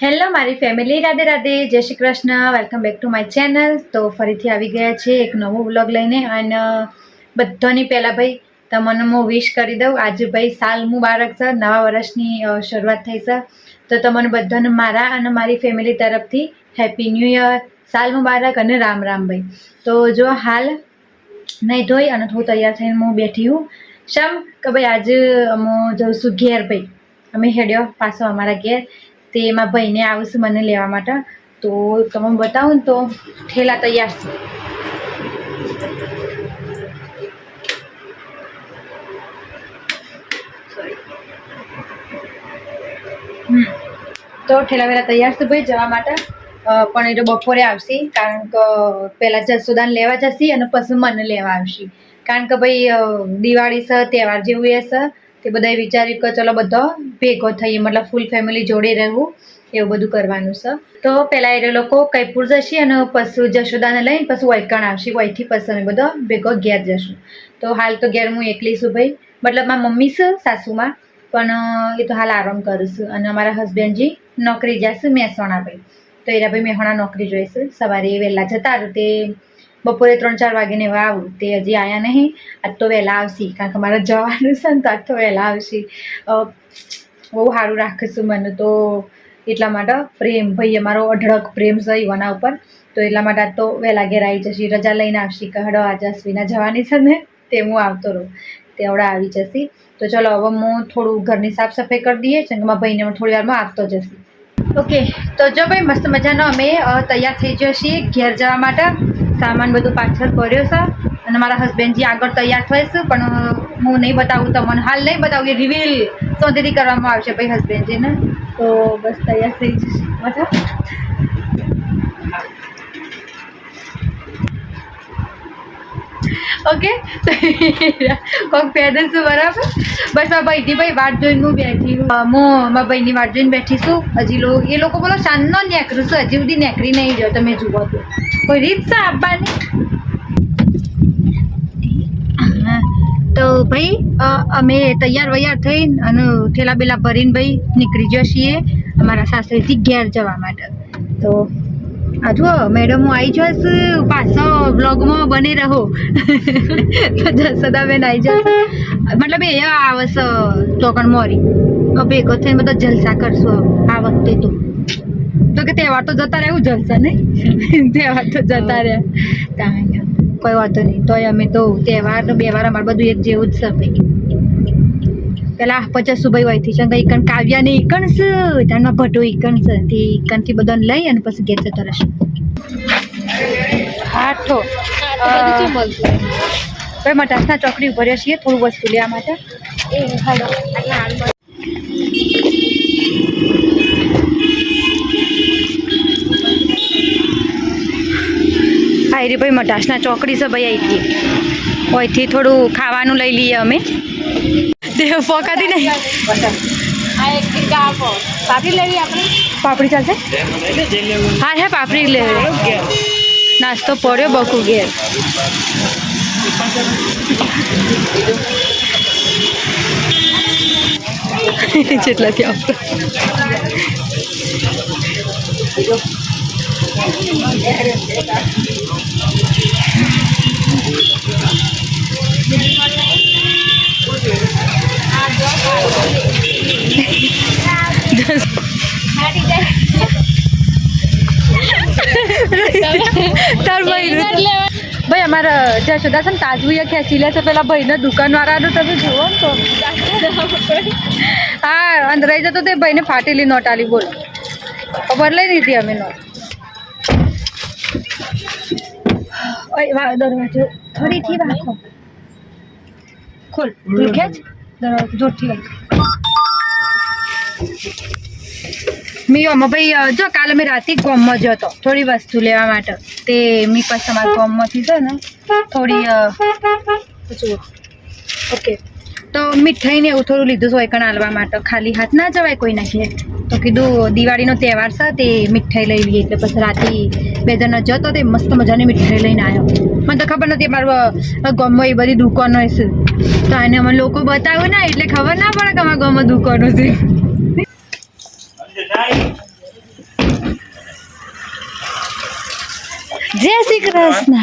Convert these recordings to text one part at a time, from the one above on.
Hello, મારી family Radhe Radhe, જય Shri Krishna welcome back to my channel તો ફરીથી આવી ગયા છે એક નવો વ્લોગ લઈને અને બધાની પહેલાં ભાઈ, તમને હું વિશ કરી દઉં. આજે ભાઈ સાલ મુબારક છે, નવા વર્ષની શરૂઆત થઈ છે. તો તમને બધાને મારા અને મારી ફેમિલી તરફથી હેપી ન્યૂ યર સાલ મુબારક અને રામ રામ ભાઈ. તો જો હાલ નહીં ધોઈ અને હું તૈયાર થઈને હું બેઠી હું. શમ કે ભાઈ આજે હું જઉં છું ઘેર ભાઈ. અમે હેડ્યો પાછો અમારા ઘેર. તે એમાં ભાઈને આવશે મને લેવા માટે. તો તમે બતાવું ને તો ઠેલા તૈયાર છે. તો ઠેલા વેલા તૈયાર છે ભાઈ જવા માટે. પણ એ તો બપોરે આવશે, કારણ કે પહેલાં જસોદાને લેવા જશે અને પછી મને લેવા આવશે. કારણ કે ભાઈ દિવાળી છે, તહેવાર જેવું એ છે. તે બધાએ વિચાર્યું કે ચલો બધો ભેગો થઈએ, મતલબ ફૂલ ફેમિલી જોડે રહેવું, એવું બધું કરવાનું છે. તો પહેલાં એ લોકો કૈપુર જશે અને પશુ જશોદાને લઈને પછી વૈકણ આવશે વહીથી પછી અમે બધો ભેગો ઘેર જશું. તો હાલ તો ઘેર હું એકલી છું ભાઈ. મતલબ મારા મમ્મી છે સાસુમાં, પણ એ તો હાલ આરામ કરું છું. અને અમારા હસબન્ડજી નોકરી જશે મહેસાણા ભાઈ તો એરા ભાઈ મહેસાણા નોકરી જોઈશે સવારે વહેલા જતા, તે બપોરે ત્રણ ચાર વાગીને વાવ, તે હજી આવ્યા નહીં. આજ તો વહેલા આવશે, કારણ કે મારે જવાનું છે ને તો આજ તો વહેલા આવશે. બહુ સારું રાખીશું મને તો એટલા માટે. પ્રેમ ભાઈ અમારો અઢળક પ્રેમ છે એના ઉપર, તો એટલા માટે આજ તો વહેલા ઘેર આવી જશે. રજા લઈને આવશે, કે હડો અશ્વિના જવાની છે ને, તે હું આવતો રહું. તે આવડે આવી જશે. તો ચલો, હવે હું થોડું ઘરની સાફ સફાઈ કરી દઈએ છે મારા ભાઈને થોડી વારમાં આપતો જશે. ઓકે, તો જો ભાઈ, મસ્ત મજાનો અમે તૈયાર થઈ જઈએ છીએ ઘેર જવા માટે. સામાન બધું પાછળ ભર્યો છે. અને મારા હસબન્ડજી આગળ તૈયાર છે પણ હું નહીં બતાવું તમને હાલ નહીં બતાવું એ રિવીલ સોંધેથી કરવામાં આવશે ભાઈ હસબન્ડજીને તો બસ તૈયાર થઈ જશે. મતલબ ઓકે કોક પેદલ છું, બરાબર? બસ મારા ભાઈ ભાઈ વાટ જોઈને હું બેઠી હું મારા ભાઈની વાટ જોઈને બેઠી છું. હજી લો, એ લોકો બોલો શાનનો નેકરું છું, હજી સુધી નેકરી નહીં જો તમે જુઓ તો. કોઈ રીત છે આપવાની? તો ભાઈ અમે તૈયાર વૈયાર થઈને અને ઠેલા બેલા ભરીને ભાઈ નીકળી છીએ અમારા સાસરીથી ઘેર જવા માટે. તો આ મેડમ હું આવી જઈશ, પાછો બ્લોગમાં બની રહો. જસોદાબેન આવી જશે. મતલબ એ આવશ ચોકણ મોરી. ભેગો થઈને બધા જલસા કરશો આ વખતે તો. તો કે તહેવાર તો જતા રહેવું જલસા નહીં. તહેવાર તો જતા રહ્યા. કોઈ વાંધો નહીં. તોય અમે તો તહેવાર, બે વાર અમારે બધું એક જેવું જ છે પેલા પચાસ સુભાઈ હોયથી શંકર ઈકણ કાવ્યા ને ઈકણ છે ધનમાં ભટો ઈકણ છે તે થી બધાને લઈ અને પછી ઘેર જતો રહેશે. આઠો ભાઈ મટાસના ચોકડી ઉપર છીએ થોડું વસ્તુ લેવા માટે. હાલો. ભાઈ મટાસના ચોકડી છે ભાઈ અહીંથી અહીંથી થોડું ખાવાનું લઈ લઈએ અમે. દેવ પોકાતી નહીં. પાપડી લેવી આપણે? પાપડી ચાલશે? હા હે પાપડી લેવી. નાસ્તો પડ્યો બકુ ઘેર. જેટલાથી આવતો તાર ભાઈ ભાઈ, અમારા જ્યાં સુધા છે ને તાજવીએ ખેંચી લે છે, પેલા ભાઈના દુકાનવાળાનું તમે જુઓ ને તો. હા, અંદર રહી જતો તે ભાઈને ફાટેલી નોટ આલી બોલ. ખબર લઈ લીધી અમે નોટ. દરવાજો ફરીથી રાખો. ખોલ ખેંચ. દરવાજો જોરથી રાખ. મી આમાં ભાઈ જો કાલે મેં રાતે ગોમમાં જ હતો, થોડી વસ્તુ લેવા માટે. તે મી પાસે તમારા ગોમમાંથી છે ને, થોડી ઓકે. તો મીઠાઈ ને એવું થોડું લીધું છે કણ હાલવા માટે. ખાલી હાથ ના જવાય કોઈ નાખીએ. તો કીધું દિવાળીનો તહેવાર છે, તે મીઠાઈ લઈ લઈએ. એટલે પછી રાતે બે જણ જતો તે મસ્ત મજાની મીઠાઈ લઈને આવ્યો. મને તો ખબર નથી મારું ગામમાં એ બધી દુકાનો છે તો એને અમે લોકો બતાવ્યું ને, એટલે ખબર ના પડે કે અમારા ગામમાં દુકાનો છે. જય શ્રી કૃષ્ણ.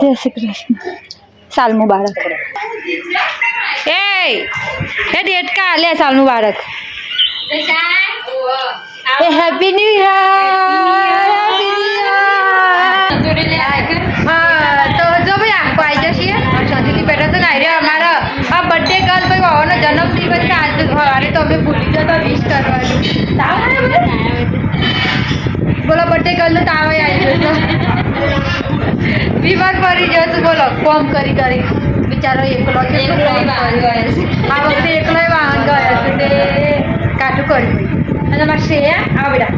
જય શ્રી કૃષ્ણ. સાલ મુબારક. એ એ ડેટકા લે સાલ મુબારક. એ હેપી ન્યુ યર તો જો ભાઈ આખો આવી જશે. શાંતિથી બેઠા તો આઈ રહ્યા અમારા. આ બર્થડે ગર્લ ભાઈ વાવાનો જન્મદિવસ આજે અરે તો અમે ભૂલી જતા વિશ કરવાનું. આવે ભાઈ? બોલો બર્થડે ગર્લ નો તાવ આવી જતો બીમાર પડી જશે બોલો ફોર્મ કરી કરી. બિચારો એકલો છે? આ વખતે એકલો વાહન ગયો છે તે કાઠું કર્યું. અને અમારે શ્રેયા આવડા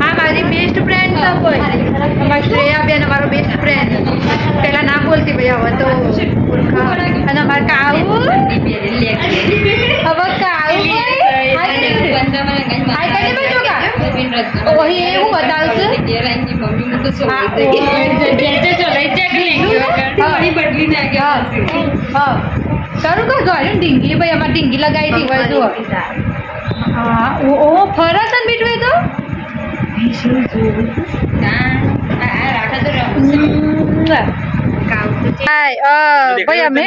હા, મારી બેસ્ટ ફ્રેન્ડ તો બોય અમારી શ્રેયા બેન અમારો બેસ્ટ ફ્રેન્ડ પેલા ના બોલતી ભાઈ હવે તો અને અમારે કાવું. ઓહી એવું બતાવશે? હા, હા હા તારું કહો જોડે ઢીંગલી ભાઈ અમારે ડીંગી લગાવી હતી હોય જુઓ. હા ઓ ઓ ફરસ ને બીટવે તો ભાઈ અમે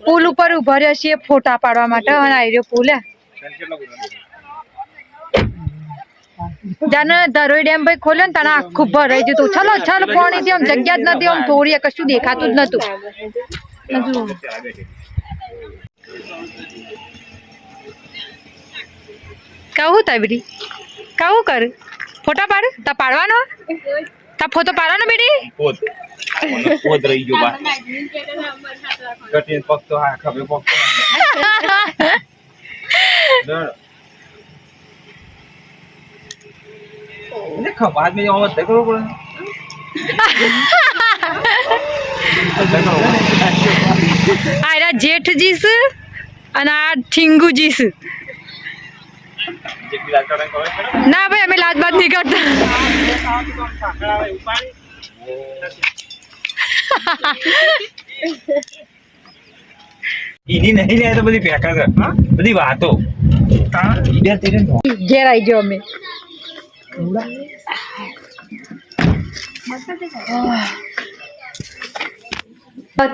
પુલ ઉપર ઊભા રહ્યા છીએ ફોટા પાડવા માટે. અને આવી રહ્યો પુલ હે. જાને ધરોઈ ડેમ ભાઈ ખોલ્યો ને તને આખું ભરાઈ જતું ચલો ચલો પાણી થી આમ જગ્યા જ નથી આમ થોડી કશું દેખાતું જ નતું. કહું તા બેટી? કહું કર? ફોટા પાડ. તા પાડવાનો? તા ફોટો પાડવાનો બેટી? પોત રહી ગયો બા. કઠિન પગ તો હા ખભે પગ તો હા. એને ખબર આદમી આવો ધક્કો કરવો પડે. ધક્કો આ એના જેઠજી છે અને આ ઠીંગુજી છે ને, ભાઈ અમે લાજ બાદ નહીં કરતા. ઈની નહીં લે તો બધી ફેંકા છે હા? બધી વાતો. ઘેર આવી જાઓ અમે.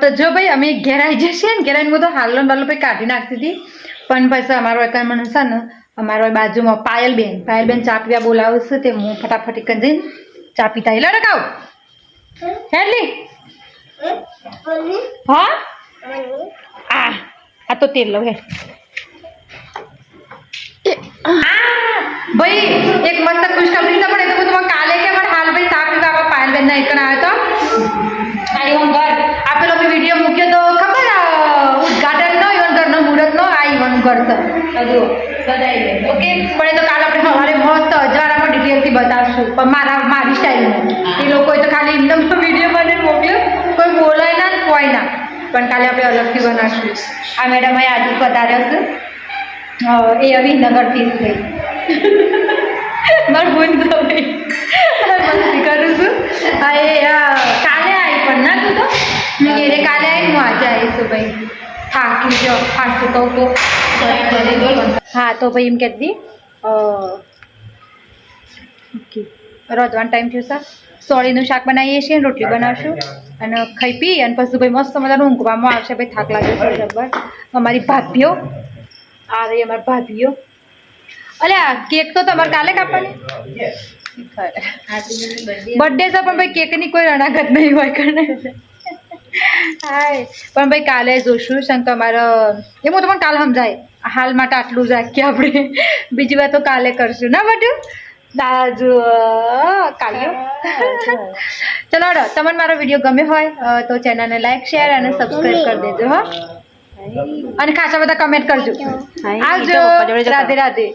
તો જો ભાઈ અમે ઘેર આવી જશે ને ઘેર આવીને હું તો હાલો બાલો ભાઈ કાઢી નાખતી હતી. પણ પછી અમારો એક મને છે ને અમારો બાજુમાં પાયલબેન પાયલબેન ચા પીવા બોલાવશે તે હું ફટાફટ કરી જઈને ચા પીતા એટલે રખાવ હેડલી! હા? આ આ તો તેલ લો હે ભાઈ, એક મસ્ત ખુશખબરી છે પણ એ તો હું કાલે કે પણ હાલ ભાઈ સાપ પીવા આપણા પાયલબેન ના એકણ આવ્યો તો. આઈ ઈવન ઘર. આ પેલો વીડિયો મૂક્યો તો ખબર આ ઉદઘાટન નો ઘરનો મુહૂર્ત નો? આ વોન ઘર છે ઓકે, પણ એ તો કાલે આપણે સવારે મસ્ત અજવાળામાં ડિટેલથી બતાવશું. પણ મારા, મારી સ્ટાઈલમાં એ લોકોએ તો ખાલી એકદમ વીડિયો બને મોકલ્યો. કોઈ બોલાય ના કોઈ ના. પણ કાલે આપણે અલગથી બનાવશું. આ મેડમ અહીંયા આજે પધાર્યો છે. એ અવિનગરથી જ થઈ મારું ભૂલ તો મસ્તી કરું છું. હા કાલે આવી પણ ના તું તો? કીધું, કાલે આવી હું આજે આવીશું ભાઈ. થાકી જો કહું તો. હા તો ભાઈ એમ કહેતી ઓકે. રોજવાનો ટાઈમ થયો સર સોળીનું શાક બનાવીએ છીએ રોટલી બનાવશું. અને ખાઈ પી અને પછી ભાઈ મસ્ત મજાનું ઊંઘવામાં આવશે. ભાઈ થાક લાગે છે બરાબર અમારી ભાભીઓ. આ રહી અમારી ભાભીઓ. અલ્યા કેક તો તમારે કાલે કાપવાની બર્થડે છે પણ ભાઈ કેકની કોઈ અનાગત નહીં હોય કરે હાય. પણ ભાઈ કાલે જોશું શંકર તમારો એ હું તમને કાલે સમજાય. હાલ માટે આટલું જ રાખીએ આપણે. બીજી વાત તો કાલે કરશું. ના બધું દાજુ કાલે. ચલો તમને મારો વીડિયો ગમ્યો હોય તો ચેનલને લાઈક શેર અને સબસ્ક્રાઈબ કરી દેજો હા. અને ખાસા બધા કમેન્ટ કરજો. આવજો. રાધે રાધે.